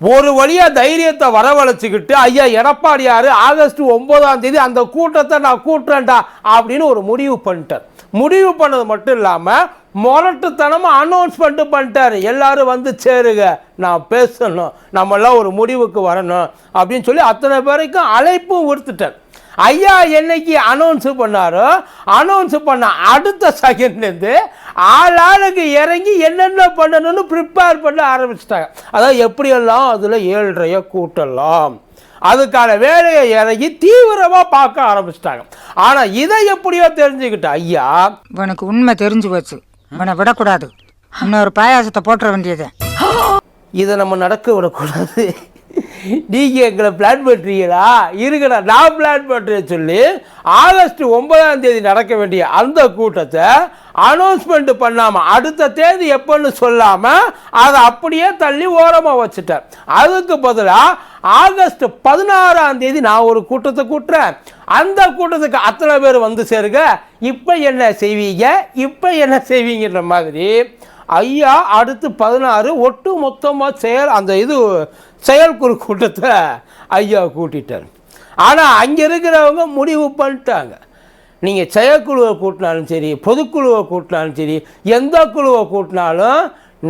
ஒரு வழியா தைரியத்தை வரவழைச்சுக்கிட்டு ஐயா எடப்பாடியார் ஆகஸ்ட் ஒன்பதாம் தேதி அந்த கூட்டத்தை நான் கூட்டுறேன்டா அப்படின்னு ஒரு முடிவு பண்ணிட்டார். முடிவு பண்ணது மட்டும் இல்லாமல் முரட்டுத்தனமாக அனௌன்ஸ்மெண்ட்டு பண்ணிட்டாரு. எல்லாரும் வந்து சேருங்க நான் பேசணும் நம்மெல்லாம் ஒரு முடிவுக்கு வரணும் அப்படின்னு சொல்லி அத்தனை பேருக்கும் அழைப்பும் உறுத்துட்டேன் ஐயா என்னைக்கு அனௌன்ஸ் பண்ணாரோ அனௌன்ஸ் பண்ண அடுத்த செகண்ட்லேருந்து ஆளாளுக்கு இறங்கி என்னென்ன பண்ணணும்னு ப்ரிப்பேர் பண்ண ஆரம்பிச்சிட்டாங்க. அதாவது எப்படியெல்லாம் அதில் ஏழ்றைய கூட்டலாம். அதுக்கான வேலையை இறங்கி தீவிரமாக பார்க்க ஆரம்பிச்சிட்டாங்க. ஆனால் இதை எப்படியோ தெரிஞ்சுக்கிட்ட ஐயா உனக்கு உண்மை தெரிஞ்சு போச்சு. உன்னை விடக்கூடாது. இன்னொரு பாயாசத்தை போட்டுற வேண்டியது. இதை நம்ம நடக்க விடக்கூடாது நீங்கள் எங்களை பிளான் பண்ணுறீங்களா இருக்கடா நான் பிளான் பண்ணுறேன்னு சொல்லி ஆகஸ்ட் ஒன்பதாம் தேதி நடக்க வேண்டிய அந்த கூட்டத்தை அனௌன்ஸ்மெண்ட் பண்ணாமல் அடுத்த தேதி எப்போன்னு சொல்லாமல் அதை அப்படியே தள்ளி ஓரமாக வச்சுட்டார் அதுக்கு பதிலாக ஆகஸ்ட் பதினாறாம் தேதி நான் ஒரு கூட்டத்தை கூட்டுறேன். அந்த கூட்டத்துக்கு அத்தனை பேர் வந்து சேருங்க. இப்போ என்ன செய்வீங்க? இப்போ என்ன செய்வீங்கன்ற மாதிரி ஐயா அடுத்து பதினாறு ஒட்டு மொத்தமாக செயல் அந்த இது செயற்குழு கூட்டத்தை ஐயா கூட்டிட்டார். ஆனால் அங்கே இருக்கிறவங்க முடிவு பண்ணிட்டாங்க. நீங்கள் செயற்குழுவை கூட்டினாலும் சரி பொதுக்குழுவை கூட்டினாலும் சரி எந்த குழுவை கூட்டினாலும்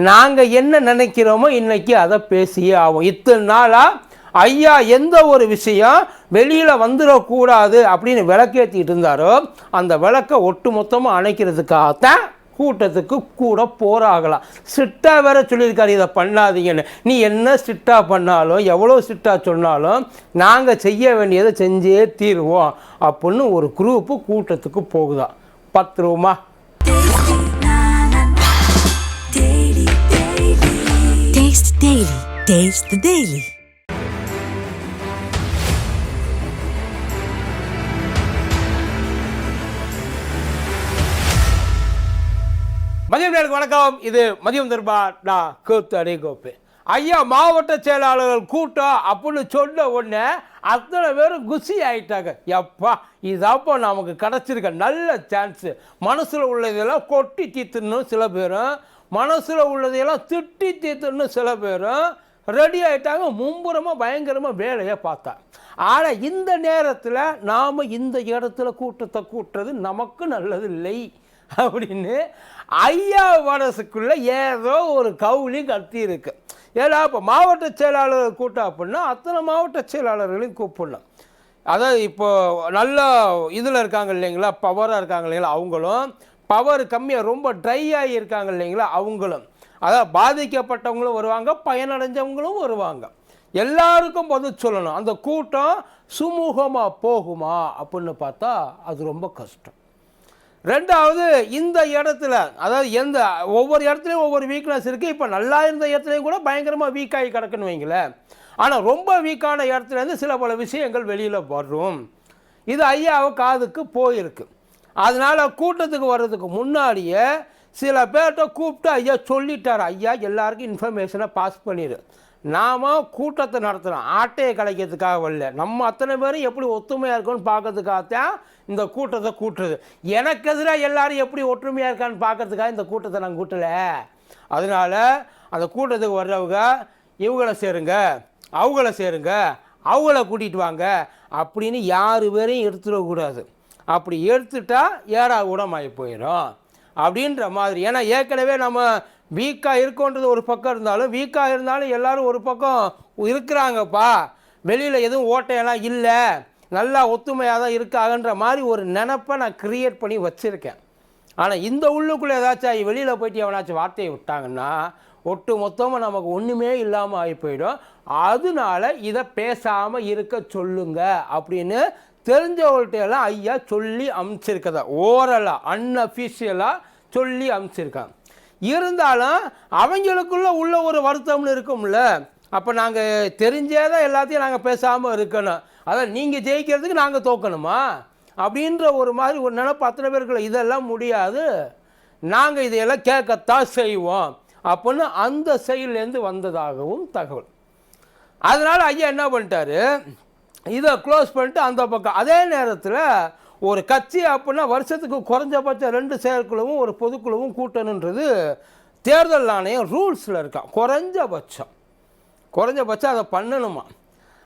நாங்கள் என்ன நினைக்கிறோமோ இன்றைக்கி அதை பேசியே ஆகும் இத்தனை நாளாக ஐயா எந்த ஒரு விஷயம் வெளியில் வந்துடக்கூடாது அப்படின்னு விளக்கேற்றிட்டு இருந்தாரோ அந்த விளக்கை ஒட்டு மொத்தமாக அணைக்கிறதுக்காகத்தான் கூட்டத்துக்கு கூட போராகலாம் ஸ்ட்ரிக்டாக வேற சொல்லியிருக்காரு இதை பண்ணாதீங்கன்னு. நீ என்ன ஸ்ட்ரிக்டாக பண்ணாலும் எவ்வளோ ஸ்ட்ரிக்டாக சொன்னாலும் நாங்கள் செய்ய வேண்டியதை செஞ்சே தீருவோம் அப்படின்னு ஒரு குரூப்பு கூட்டத்துக்கு போகுதா. பத்துருவோமா Taste டெய்லி மதியம் நேருக்கு வணக்கம். இது மதியம் தர்பா நான் கூத்து அடி கோப்பு ஐயா மாவட்ட செயலாளர்கள் கூட்டம் அப்படின்னு சொன்ன உடனே அத்தனை பேரும் குசி ஆயிட்டாங்க. எப்பா இதாப்பா நமக்கு கிடச்சிருக்க நல்ல சான்ஸு மனசில் உள்ளதெல்லாம் கொட்டி தீர்த்துணும் சில பேரும் மனசில் உள்ளதையெல்லாம் திட்டி தீர்த்துணும் சில பேரும் ரெடி ஆகிட்டாங்க மும்புறமாக பயங்கரமாக வேலையை பார்த்தா. ஆனால் இந்த நேரத்தில் நாம் இந்த இடத்துல கூட்டத்தை கூட்டுறது நமக்கு நல்லது இல்லை அப்படின்னு ஐயா மனசுக்குள்ளே ஏதோ ஒரு கவுளி கத்தி இருக்கு. ஏன்னா இப்போ மாவட்ட செயலாளர் கூட்டம் அப்படின்னா அத்தனை மாவட்ட செயலாளர்களையும் கூப்பிடலாம் அதாவது இப்போது நல்ல இதில் இருக்காங்க இல்லைங்களா பவராக இருக்காங்க இல்லைங்களா அவங்களும். பவர் கம்மியாக ரொம்ப ட்ரை ஆகி இருக்காங்க இல்லைங்களா அவங்களும். அதாவது பாதிக்கப்பட்டவங்களும் வருவாங்க பயனடைஞ்சவங்களும் வருவாங்க. எல்லாருக்கும் பதில் சொல்லணும். அந்த கூட்டம் சுமூகமாக போகுமா அப்படின்னு பார்த்தா அது ரொம்ப கஷ்டம். ரெண்டாவது இந்த இடத்துல அதாவது எந்த ஒவ்வொரு இடத்துலையும் ஒவ்வொரு வீக்னஸ் இருக்குது இப்போ நல்லா இருந்த இடத்துலையும் கூட பயங்கரமாக வீக்காகி கிடக்குன்னு வைங்களேன். ஆனால் ரொம்ப வீக்கான இடத்துலேருந்து சில பல விஷயங்கள் வெளியில் வரும். இது ஐயாவை காதுக்கு போயிருக்கு. அதனால் கூட்டத்துக்கு வர்றதுக்கு முன்னாடியே சில பேர்கிட்ட கூப்பிட்டு ஐயா சொல்லிட்டார். ஐயா எல்லாருக்கும் இன்ஃபர்மேஷனை பாஸ் பண்ணிடு நாம் கூட்டத்தை நடத்துகிறோம் ஆட்டையை கலைக்கிறதுக்காக வரல. நம்ம அத்தனை பேரும் எப்படி ஒற்றுமையாக இருக்கோன்னு பார்க்கறதுக்காகத்தான் இந்த கூட்டத்தை கூட்டுறது எனக்கு எதிராக எல்லாரும் எப்படி ஒற்றுமையாக இருக்கான்னு பார்க்கறதுக்காக இந்த கூட்டத்தை நான் கூட்டலை. அதனால் அந்த கூட்டத்துக்கு வர்றவங்க இவங்கள சேருங்க அவங்கள சேருங்க அவங்கள கூட்டிகிட்டு வாங்க அப்படின்னு யார் பேரையும் எடுத்துடக்கூடாது அப்படி எடுத்துட்டா ஏறா கூடமாகி போயிடும். அப்படின்ற மாதிரி. ஏன்னா ஏற்கனவே நம்ம வீக்காக இருக்கோன்றது ஒரு பக்கம் இருந்தாலும் வீக்காக இருந்தாலும் எல்லோரும் ஒரு பக்கம் இருக்கிறாங்கப்பா. வெளியில் எதுவும் ஓட்டையெல்லாம் இல்லை. நல்லா ஒத்துமையாக தான் இருக்காகன்ற மாதிரி ஒரு நினப்பை நான் க்ரியேட் பண்ணி வச்சுருக்கேன். ஆனால் இந்த உள்ளுக்குள்ளே ஏதாச்சும் வெளியில் போயிட்டு எவனாச்சும் வார்த்தையை விட்டாங்கன்னா ஒட்டு மொத்தமாக நமக்கு ஒன்றுமே இல்லாமல் ஆகி போயிடும். அதனால இதை பேசாமல் இருக்க சொல்லுங்க அப்படின்னு தெரிஞ்சவங்கள்ட்ட எல்லாம் ஐயா சொல்லி அமுச்சிருக்கதா. ஓரலாக அன்அஃபிஷியலாக சொல்லி அமுச்சிருக்காங்க. இருந்தாலும் அவங்களுக்குள்ள உள்ள ஒரு வருத்தம்னு இருக்கும்ல. அப்போ நாங்கள் தெரிஞ்சே தான் எல்லாத்தையும் நாங்கள் பேசாமல் இருக்கணும். அதான் நீங்கள் ஜெயிக்கிறதுக்கு நாங்கள் தோக்கணுமா? அப்படின்ற ஒரு மாதிரி ஒரு நினைப்பு அத்தனை பேருக்குள்ள. இதெல்லாம் முடியாது. நாங்கள் இதையெல்லாம் கேட்கத்தான் செய்வோம். அப்படின்னு அந்த செயல்லேருந்து வந்ததாகவும் தகவல். அதனால் ஐயா என்ன பண்ணிட்டாரு? இதை க்ளோஸ் பண்ணிட்டு அந்த பக்கம். அதே நேரத்தில் ஒரு கட்சி அப்படின்னா வருஷத்துக்கு குறைஞ்சபட்சம் ரெண்டு செயற்குழுவும் ஒரு பொதுக்குழுவும் கூட்டணுன்றது தேர்தல் ஆணையம் ரூல்ஸில் இருக்கான் குறைஞ்சபட்சம். குறைஞ்சபட்சம் அதை பண்ணணுமா?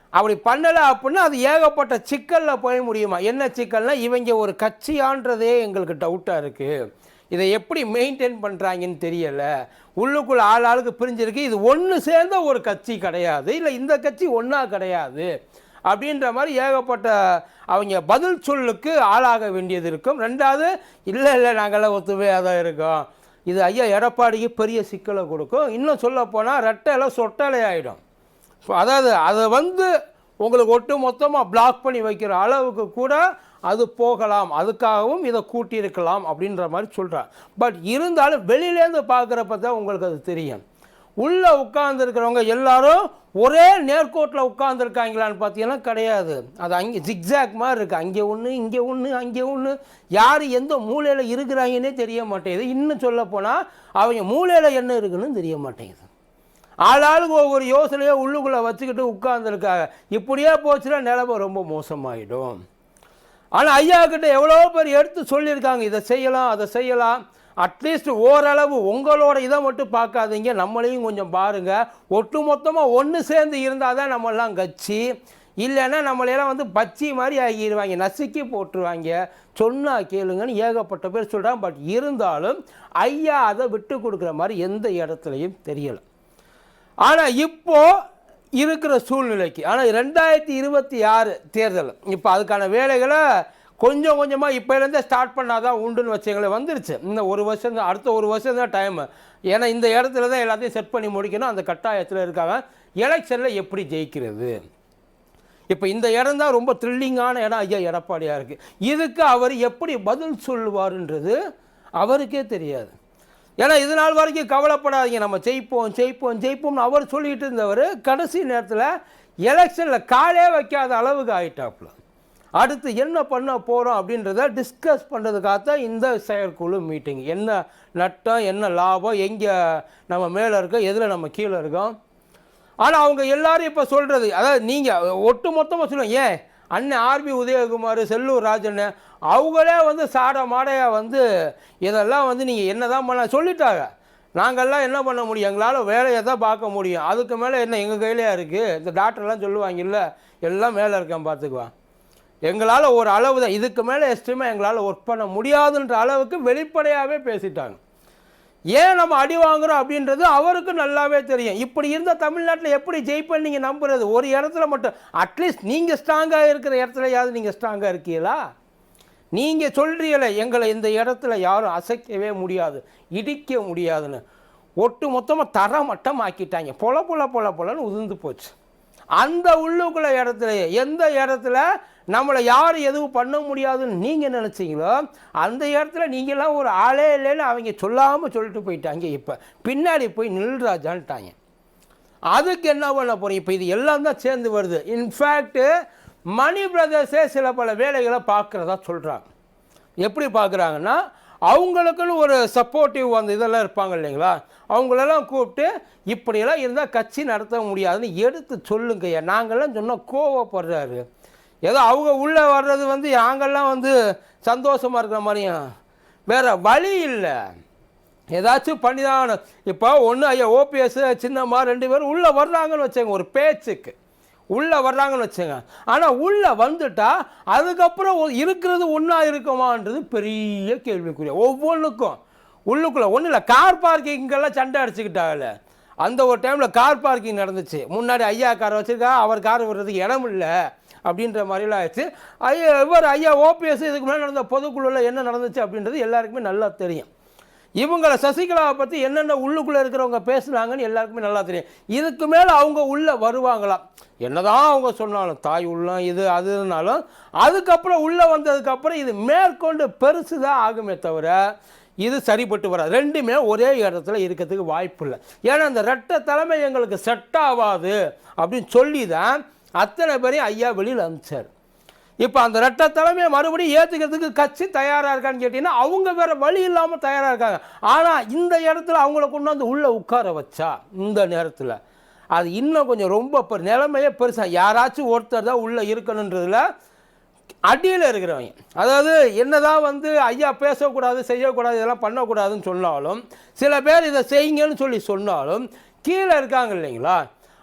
அப்படி பண்ணலை அப்படின்னா அது ஏகப்பட்ட சிக்கலில் போய் முடியுமா? என்ன சிக்கல்னால் இவங்க ஒரு கட்சியான்றதே எங்களுக்கு டவுட்டாக இருக்குது இதை எப்படி மெயின்டைன் பண்ணுறாங்கன்னு தெரியலை. உள்ளுக்குள்ளே ஆள் ஆளுக்கு பிரிஞ்சிருக்கு. இது ஒன்று சேர்ந்த ஒரு கட்சி கிடையாது. இல்லை இந்த கட்சி ஒன்றா கிடையாது. அப்படின்ற மாதிரி ஏகப்பட்ட அவங்க பதில் சொல்லுக்கு ஆளாக வேண்டியது இருக்கும். ரெண்டாவது இல்லை இல்லை நாங்கள்லாம் ஒத்துமையாக தான் இருக்கோம். இது ஐயா எடப்பாடிக்கு பெரிய சிக்கலை கொடுக்கும். இன்னும் சொல்ல போனால் ரெட்டையில் சொட்டலை ஆகிடும் ஸோ அதாவது அதை வந்து உங்களுக்கு ஒட்டு மொத்தமாக பிளாக் பண்ணி வைக்கிற அளவுக்கு கூட அது போகலாம். அதுக்காகவும் இதை கூட்டியிருக்கலாம் அப்படின்ற மாதிரி சொல்கிறார் பட் இருந்தாலும் வெளியிலேருந்து பார்க்குறப்ப தான் உங்களுக்கு அது தெரியும். உள்ளே உட்கார்ந்துருக்கிறவங்க எல்லாரும் ஒரே நேர்கோட்டில் உட்காந்துருக்காங்களான்னு பார்த்தீங்கன்னா கிடையாது. அது அங்கே ஜிக்ஜாக் மாதிரி இருக்குது அங்கே ஒன்று இங்கே ஒன்று அங்கே ஒன்று யார் எந்த மூலையில் இருக்கிறாங்கன்னே தெரிய மாட்டேங்குது. இன்னும் சொல்ல போனால் அவங்க மூலையில் என்ன இருக்குன்னு தெரிய மாட்டேங்குது. ஆளாளுக்கு ஒவ்வொரு யோசனையோ உள்ளுக்குள்ளே வச்சுக்கிட்டு உட்கார்ந்துருக்காங்க. இப்படியே போச்சுன்னா நிலமை ரொம்ப மோசமாயிடும். ஆனால் ஐயா கிட்ட எவ்வளோ பேர் எடுத்து சொல்லியிருக்காங்க. இதை செய்யலாம் அதை செய்யலாம். அட்லீஸ்ட் ஓரளவு உங்களோட இதை மட்டும் பார்க்காதீங்க. நம்மளையும் கொஞ்சம் பாருங்கள் ஒட்டு மொத்தமாக ஒன்று சேர்ந்து இருந்தால் தான் நம்மளாம் கட்சி. இல்லைன்னா நம்மளையெல்லாம் வந்து பச்சி மாதிரி ஆகிடுவாங்க நசுக்கி போட்டுருவாங்க. சொன்னா கேளுங்கன்னு ஏகப்பட்ட பேர் சொல்கிறாங்க பட் இருந்தாலும் ஐயா அதை விட்டு கொடுக்குற மாதிரி எந்த இடத்துலையும் தெரியலை. ஆனால் இப்போது இருக்கிற சூழ்நிலைக்கு ஆனால் ரெண்டாயிரத்தி இருபத்தி ஆறு தேர்தல் இப்போ அதுக்கான வேலைகளை கொஞ்சம் கொஞ்சமாக இப்போலேருந்தே ஸ்டார்ட் பண்ணாதான் உண்டுன்னு வச்சுங்களேன் வந்துருச்சு. இந்த ஒரு வருஷம் தான் அடுத்த ஒரு வருஷம் தான் டைமு ஏன்னா இந்த இடத்துல தான் எல்லாத்தையும் செட் பண்ணி முடிக்கணும். அந்த கட்டாயத்தில் இருக்காங்க எலெக்ஷனில் எப்படி ஜெயிக்கிறது? இப்போ இந்த இடம் தான் ரொம்ப த்ரில்லிங்கான இடம். ஐயா எடப்பாடியாக இருக்குது இதுக்கு அவர் எப்படி பதில் சொல்லுவார்ன்றது அவருக்கே தெரியாது. ஏன்னா இது நாள் வரைக்கும் கவலைப்படாதீங்க. நம்ம ஜெயிப்போம் ஜெயிப்போம் ஜெயிப்போம்னு அவர் சொல்லிட்டு இருந்தவர் கடைசி நேரத்தில் எலெக்ஷனில் காலே வைக்காத அளவுக்கு ஆயிட்டாப்புல. அடுத்து என்ன பண்ண போகிறோம் அப்படின்றத டிஸ்கஸ் பண்ணுறதுக்காகத்தான் இந்த செயற்குழு மீட்டிங் என்ன நட்டம் என்ன லாபம் எங்கே நம்ம மேலே இருக்கோம் எதில் நம்ம கீழே இருக்கோம்? ஆனால் அவங்க எல்லாரும் இப்போ சொல்கிறது அதாவது நீங்கள் ஒட்டு மொத்தமாக சொல்லுவோம் ஏன் அண்ணன் ஆர்பி உதயகுமார் செல்லூர் ராஜன் அவங்களே வந்து சாட மாடையாக வந்து இதெல்லாம் வந்து நீங்கள் என்ன தான் பண்ண சொல்லிட்டாங்க. நாங்கள்லாம் என்ன பண்ண முடியும்? எங்களால் வேலையை தான் பார்க்க முடியும். அதுக்கு மேலே என்ன எங்கள் கையிலையாக இருக்குது இந்த டாக்டர்லாம் சொல்லுவாங்கல்ல எல்லாம் மேலே இருக்கேன் பார்த்துக்குவான் எங்களால் ஒரு அளவு தான். இதுக்கு மேலே எஸ்டிமே எங்களால் ஒர்க் பண்ண முடியாதுன்ற அளவுக்கு வெளிப்படையாகவே பேசிட்டாங்க. ஏன் நம்ம அடி வாங்குகிறோம் அப்படின்றது அவருக்கு நல்லாவே தெரியும். இப்படி இருந்த தமிழ்நாட்டில் எப்படி ஜெயிப்பேன் நீங்கள் நம்புறது? ஒரு இடத்துல மட்டும் அட்லீஸ்ட் நீங்கள் ஸ்ட்ராங்காக இருக்கிற இடத்துலயாவது நீங்கள் ஸ்ட்ராங்காக இருக்கீங்களா? நீங்கள் சொல்கிறீங்களே எங்களை இந்த இடத்துல யாரும் அசைக்கவே முடியாது இடிக்க முடியாதுன்னு. ஒட்டு மொத்தமாக தரமட்டம் ஆக்கிட்டாங்க பொல பொல பொல பொலன்னு உதிர்ந்து போச்சு. அந்த உள்ளுக்குள்ள இடத்துல எந்த இடத்துல நம்மளை யார் எதுவும் பண்ண முடியாதுன்னு நீங்கள் நினச்சிங்களோ அந்த இடத்துல நீங்களாம் ஒரு ஆளே இல்லைன்னு அவங்க சொல்லாமல் சொல்லிட்டு போயிட்டாங்க இப்போ. பின்னாடி போய் நில்ராஜான்ட்டாங்க. அதுக்கு என்ன பண்ண போகிறீங்க இப்போ இது எல்லாம் தான் சேர்ந்து வருது. இன்ஃபேக்ட்டு மணி பிரதர்ஸே சில பல வேலைகளை பார்க்குறதா சொல்கிறாங்க எப்படி பார்க்குறாங்கன்னா அவங்களுக்குன்னு ஒரு சப்போர்ட்டிவ் அந்த இதெல்லாம் இருப்பாங்க இல்லைங்களா? அவங்களெல்லாம் கூப்பிட்டு இப்படியெல்லாம் இருந்தால் கட்சி நடத்த முடியாதுன்னு எடுத்து சொல்லுங்கய்யா நாங்கள்லாம் சொன்னால் கோவப்படுறாரு. ஏதோ அவங்க உள்ளே வர்றது வந்து நாங்கள்லாம் வந்து சந்தோஷமாக இருக்கிற மாதிரியும் வேறு வழி இல்லை. ஏதாச்சும் பண்ணி தான் ஆகணும். இப்போ ஒன்று ஐயா ஓபிஎஸ் சின்னம்மா ரெண்டு பேரும் உள்ளே வர்றாங்கன்னு வச்சேங்க ஒரு பேச்சுக்கு. உள்ளே வர்றாங்கன்னு வச்சுங்க ஆனால் உள்ளே வந்துட்டால் அதுக்கப்புறம் இருக்கிறது ஒன்றா இருக்குமான்றது பெரிய கேள்விக்குரிய ஒவ்வொன்றுக்கும் உள்ளுக்குள்ளே ஒன்றும் இல்லை. கார் பார்க்கிங்கெல்லாம் சண்டை அடிச்சுக்கிட்டாங்கல்ல. அந்த ஒரு டைமில் கார் பார்க்கிங் நடந்துச்சு. முன்னாடி ஐயா காரை வச்சுருக்கா அவர் கார் விடுறதுக்கு இடம் இல்லை அப்படின்ற மாதிரிலாம் ஆயிடுச்சு. ஐயா இவர் ஐயா ஓபிஎஸ் இதுக்கு முன்னாடி நடந்த பொதுக்குழுவில் என்ன நடந்துச்சு அப்படின்றது எல்லாருக்குமே நல்லா தெரியும். இவங்களை சசிகலாவை பற்றி என்னென்ன உள்ளுக்குள்ளே இருக்கிறவங்க பேசுனாங்கன்னு எல்லாருக்குமே நல்லா தெரியும். இதுக்கு மேலே அவங்க உள்ளே வருவாங்களாம். என்னதான் அவங்க சொன்னாலும் தாய் உள்ளம் இது அதுனாலும் அதுக்கப்புறம் உள்ளே வந்ததுக்கப்புறம் இது மேற்கொண்டு பெருசு தான் ஆகுமே தவிர இது சரிப்பட்டு வராது. ரெண்டுமே ஒரே இடத்துல இருக்கிறதுக்கு வாய்ப்பு இல்லை. ஏன்னா அந்த ரெட்டை தலைமை எங்களுக்கு செட் ஆகாது அப்படின்னு சொல்லி தான் அத்தனை பேரையும் ஐயா வெளியில் அனுப்பிச்சார் இப்போ அந்த ரெட்ட தலைமையை மறுபடியும் ஏற்றுக்கிறதுக்கு கட்சி தயாராக இருக்கான்னு கேட்டிங்கன்னா அவங்க வேறு வழி இல்லாமல் தயாராக இருக்காங்க. ஆனால் இந்த இடத்துல அவங்கள கொண்டு வந்து உள்ளே உட்கார வச்சா இந்த நேரத்தில் அது இன்னும் கொஞ்சம் ரொம்ப பெரு நிலைமையே பெருசாக யாராச்சும் ஒருத்தர் தான் உள்ளே இருக்கணுன்றதுல அடியில் இருக்கிறவங்க. அதாவது என்னதான் வந்து ஐயா பேசக்கூடாது செய்யக்கூடாது இதெல்லாம் பண்ணக்கூடாதுன்னு சொன்னாலும் சில பேர் இதை செய்யுங்கன்னு சொல்லி சொன்னாலும் கீழே இருக்காங்க இல்லைங்களா?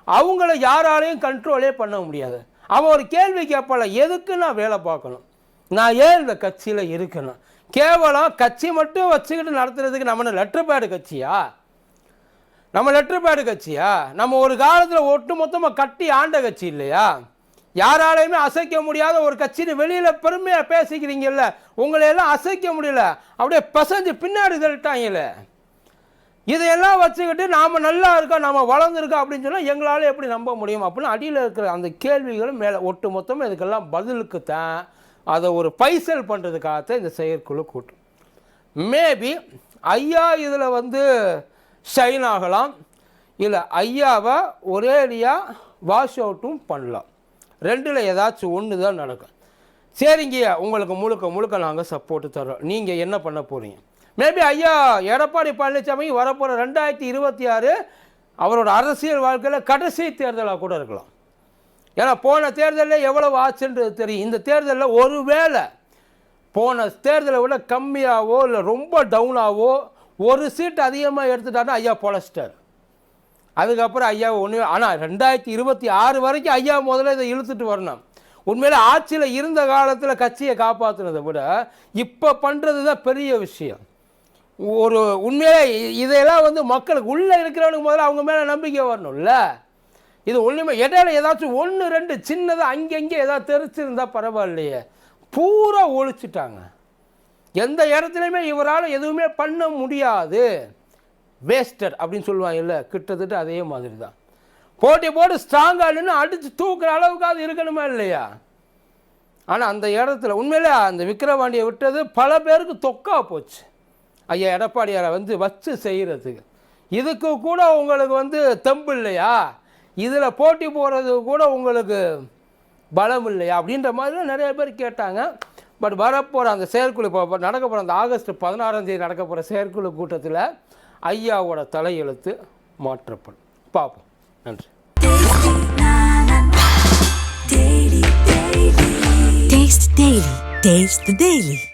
அவங்கள யாராலையும் கண்ட்ரோலே பண்ண முடியாது. அவன் ஒரு கேள்வி கேட்பால எதுக்கு நான் வேலை பார்க்கணும்? நான் ஏன் இந்த கட்சியில் இருக்கணும்? கேவலம் கட்சி மட்டும் வச்சுக்கிட்டு நடத்துறதுக்கு நம்ம லெட்டர் பேடு கட்சியா? நம்ம லெட்டர் பேடு கட்சியா? நம்ம ஒரு காலத்தில் ஒட்டு மொத்தமாக கட்டி ஆண்ட கட்சி இல்லையா? யாராலையுமே அசைக்க முடியாத ஒரு கட்சின்னு வெளியில் பெருமையாக பேசிக்கிறீங்கல்ல உங்களை எல்லாம் அசைக்க முடியல. அப்படியே பசஞ்சு பின்னாடி தள்ளிட்டாங்கல்ல இதையெல்லாம் வச்சுக்கிட்டு நாம் நல்லா இருக்கோம் நாம் வளர்ந்துருக்கோம் அப்படின்னு சொன்னால் எங்களால் எப்படி நம்ப முடியும் அப்படின்னு அடியில் இருக்கிற அந்த கேள்விகளும் மேலே ஒட்டு மொத்தம் இதுக்கெல்லாம் பதிலுக்கு தான் அதை ஒரு பைசல் பண்ணுறதுக்காகத்தான் இந்த செயற்குழு கூட்டம். மேபி ஐயா இதில் வந்து ஷைன் ஆகலாம். இல்லை ஐயாவை ஒரேடியாக வாஷ் அவுட்டும் பண்ணலாம். ரெண்டில் ஏதாச்சும் ஒன்று தான் நடக்கும். சரிங்கய்யா உங்களுக்கு முழுக்க முழுக்க நாங்கள் சப்போர்ட்டு தர்றோம். நீங்கள் என்ன பண்ண போகிறீங்க மேபி ஐயா எடப்பாடி பழனிசாமி வரப்போகிற ரெண்டாயிரத்தி இருபத்தி ஆறு அவரோட அரசியல் வாழ்க்கையில் கடைசி தேர்தலாக கூட இருக்கலாம். ஏன்னா போன தேர்தலில் எவ்வளவு ஆச்சுன்றது தெரியும். இந்த தேர்தலில் ஒருவேளை போன தேர்தலை விட கம்மியாகவோ இல்லை ரொம்ப டவுனாகவோ ஒரு சீட் அதிகமாக எடுத்துட்டாருன்னா ஐயா பொழைச்சிட்டார். அதுக்கப்புறம் ஐயா ஒன்று ஆனால் ரெண்டாயிரத்தி இருபத்தி ஆறு வரைக்கும் ஐயா முதல்ல இதை இழுத்துட்டு வரணும். உண்மையில் ஆட்சியில் இருந்த காலத்தில் கட்சியை காப்பாற்றுனதை விட இப்போ பண்ணுறது தான் பெரிய விஷயம். ஒரு உண்மையிலே இதையெல்லாம் வந்து மக்களுக்கு உள்ளே இருக்கிறவனுக்கு முதல்ல அவங்க மேலே நம்பிக்கை வரணும்ல. இது ஒன்றுமே இடையில ஏதாச்சும் ஒன்று ரெண்டு சின்னதாக அங்கங்கே ஏதாவது தெரிச்சிருந்தா பரவாயில்லையே. பூரா ஒழிச்சிட்டாங்க. எந்த இடத்துலையுமே இவரால் எதுவுமே பண்ண முடியாது. வேஸ்டட் அப்படின்னு சொல்லுவாங்க இல்லை கிட்டத்தட்ட அதே மாதிரி தான் போட்டி போட்டு ஸ்ட்ராங்காகனு அடித்து தூக்குற அளவுக்கு அது இருக்கணுமா இல்லையா? ஆனால் அந்த இடத்துல உண்மையிலே அந்த விக்கிரவாண்டியை விட்டது பல பேருக்கு தொக்கா போச்சு. ஐயா எடப்பாடியாரை வந்து வச்சு செய்கிறதுக்கு இதுக்கு கூட உங்களுக்கு வந்து தெம்பு இல்லையா? இதில் போட்டி போகிறது கூட உங்களுக்கு பலம் இல்லையா? அப்படின்ற மாதிரி நிறைய பேர் கேட்டாங்க. பட் வரப்போகிற அந்த செயற்குழு இப்போ நடக்க போகிற அந்த ஆகஸ்ட் பதினாறாம் தேதி நடக்க போகிற செயற்குழு கூட்டத்தில் ஐயாவோட தலையெழுத்து மாற்றப்படும். பார்ப்போம். நன்றி. Taste Daily. Taste the Daily.